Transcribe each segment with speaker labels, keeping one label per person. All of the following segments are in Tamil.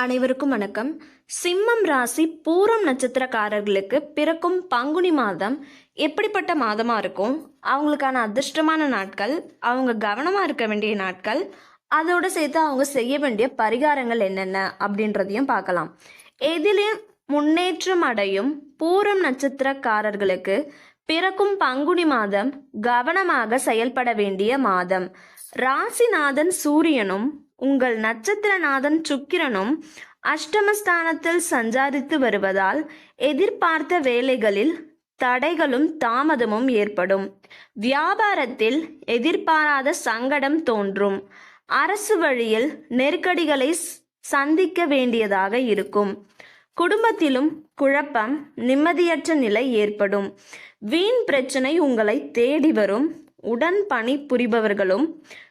Speaker 1: அனைவருக்கும் வணக்கம். சிம்மம் ராசி பூரம் நட்சத்திரக்காரர்களுக்கு பிறக்கும் பங்குனி மாதம் எப்படிப்பட்ட மாதமாக இருக்கும்? அவங்களுக்கான அதிர்ஷ்டமான நாட்கள் அவங்க கவனமாக இருக்க வேண்டிய நாட்கள் அதோடு சேர்த்து அவங்க செய்ய வேண்டிய பரிகாரங்கள் என்னென்ன அப்படின்றதையும் பார்க்கலாம். எதிலே முன்னேற்றம் அடையும் பூரம் நட்சத்திரக்காரர்களுக்கு பிறக்கும் பங்குனி மாதம் கவனமாக செயல்பட வேண்டிய மாதம். ராசிநாதன் சூரியனும் உங்கள் நட்சத்திரநாதன் சுக்கிரனும் அஷ்டமஸ்தானத்தில் சஞ்சாரித்து வருவதால் எதிர்பார்த்த வேலைகளில் தடைகளும் தாமதமும் ஏற்படும். வியாபாரத்தில் எதிர்பாராத சங்கடம் தோன்றும். அரசு வழியில் நெருக்கடிகளை சந்திக்க வேண்டியதாக இருக்கும். குடும்பத்திலும் குழப்பம் நிம்மதியற்ற நிலை ஏற்படும். வீண் பிரச்சனை உங்களை தேடி வரும். உடன் பணி புரிபவர்களும்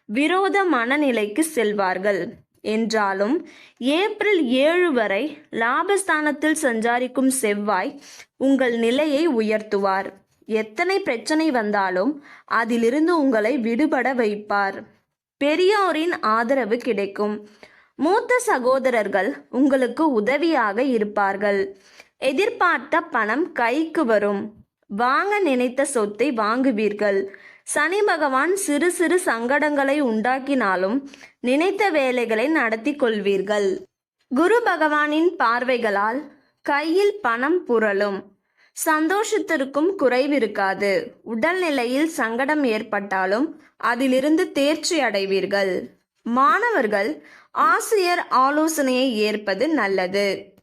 Speaker 1: விரோத மனநிலைக்கு செல்வார்கள். என்றாலும் ஏப்ரல் ஏழு வரை லாபஸ்தானத்தில் சஞ்சாரிக்கும் செவ்வாய் உங்கள் நிலையை உயர்த்துவார். எத்தனை பிரச்சனை வந்தாலும் அதிலிருந்து உங்களை விடுபட வைப்பார். பெரியோரின் ஆதரவு கிடைக்கும். மூத்த சகோதரர்கள் உங்களுக்கு உதவியாக இருப்பார்கள். எதிர்பார்த்த பணம் கைக்கு வரும். வாங்க நினைத்த சொத்தை வாங்குவீர்கள். சனி பகவான் சிறு சிறு சங்கடங்களை உண்டாக்கினாலும் நினைத்த வேலைகளை நடத்தி கொள்வீர்கள். குரு பகவானின் பார்வைகளால் கையில் பணம் புரளும். சந்தோஷத்திற்கும் குறைவிருக்காது. உடல்நிலையில் சங்கடம் ஏற்பட்டாலும் அதிலிருந்து தேர்ச்சி அடைவீர்கள். மாணவர்கள் ஆசிரியர் ஆலோசனையை ஏற்பது நல்லது.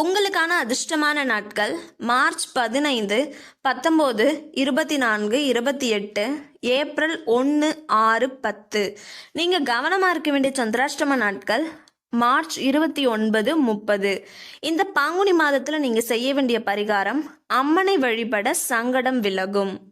Speaker 1: உங்களுக்கான அதிர்ஷ்டமான நாட்கள் மார்ச் பதினைந்து பத்தொம்போது இருபத்தி நான்கு இருபத்தி எட்டு ஏப்ரல் ஒன்று ஆறு பத்து. நீங்கள் கவனமாக இருக்க வேண்டிய சந்திராஷ்டம நாட்கள் மார்ச் இருபத்தி ஒன்பது முப்பது. இந்த பாங்குனி மாதத்தில் நீங்கள் செய்ய வேண்டிய பரிகாரம் அம்மனை வழிபட சங்கடம் விலகும்.